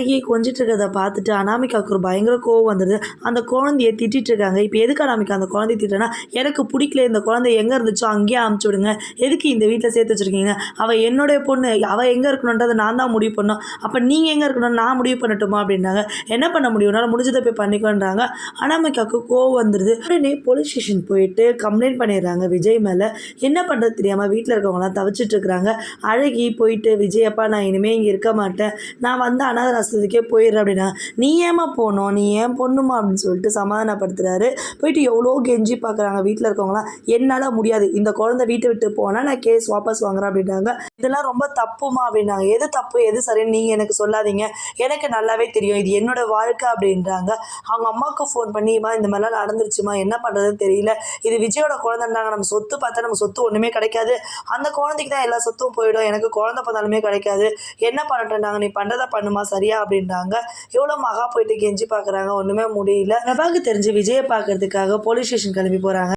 அழகி கொஞ்சிட்டு இருக்கிறத பார்த்துட்டு அனாமிகாவுக்கு ஒரு பயங்கர கோவம் வந்துடுது அந்த குழந்தைய திட்டிட்டு இருக்காங்க. இப்போ எதுக்கு அனாமிகா அந்த குழந்தைய திட்டுறேன்னா எனக்கு பிடிக்கல இந்த குழந்தை எங்கே இருந்துச்சோ அங்கேயே அமுச்சு விடுங்க. எதுக்கு இந்த வீட்டில் சேர்த்து வச்சிருக்கீங்க? அவள் என்னுடைய பொண்ணு அவள் எங்கே இருக்கணுன்றதை நான் தான் முடிவு பண்ணோம் அப்போ நீங்கள் எங்கே இருக்கணும் நான் முடிவு பண்ணட்டுமா அப்படின்னாங்க. என்ன பண்ண முடியும்? முடிஞ்சதை போய் பண்ணிக்கோன்றாங்க. அனாமிகாவுக்கு கோவம் வந்துடுது உடனே போலீஸ் ஸ்டேஷன் போயிட்டு கம்ப்ளைண்ட் பண்ணிடுறாங்க விஜய் மேலே. என்ன பண்ணுறது தெரியாமல் வீட்டில் இருக்கவங்களாம் தவிச்சிட்டு இருக்கிறாங்க. அழகி போயிட்டு விஜயப்பா நான் இனிமேல் இங்கே இருக்க மாட்டேன். நான் வந்து அனாதராச ஆசிரமத்துக்கே போயிடுறேன் அப்படின்னா நீ ஏம்மா போனோம் நீ ஏன் பொண்ணுமா? அப்படின்னு சொல்லிட்டு சமாதானப்படுத்துறாரு. போயிட்டு எவ்வளோ கெஞ்சி பார்க்குறாங்க வீட்டில் இருக்கவங்களாம் என்னால் முடியாது. இந்த குழந்தை வீட்டை விட்டு போனால் நான் கேஸ் வாபஸ் வாங்குறேன் அப்படின்றாங்க இதெல்லாம் ரொம்ப தப்புமா? அப்படின்னாங்க. எது தப்பு? எது சரின்னு நீங்கள் எனக்கு சொல்லாதீங்க. எனக்கு நல்லாவே தெரியும். இது என்னோட வாழ்க்கை அப்படின்றாங்க. அவங்க அம்மாவுக்கு ஃபோன் பண்ணிமா இந்த மாதிரிலாம் நடந்துருச்சுமா? என்ன பண்ணுறதுன்னு தெரியல. இது விஜயோட குழந்தைன்றாங்க. நம்ம சொத்து பார்த்தா நம்ம சொத்து ஒன்றுமே கிடைக்காது. அந்த குழந்தைக்கு தான் எல்லா சொத்தும் போயிடும். எனக்கு குழந்தை பார்த்தாலுமே கிடைக்காது. என்ன பண்ணட்டும்னாங்க நீ பண்ணுறதா பண்ணுமா? சரியா அப்படின்றாங்க. எவ்வளோ மகா போயிட்டு கெஞ்சி பார்க்குறாங்க ஒன்றுமே முடியல. பிரபாக்கு தெரிஞ்சு விஜயை பார்க்கறதுக்காக போலீஸ் ஸ்டேஷன் கிளம்பி போகிறாங்க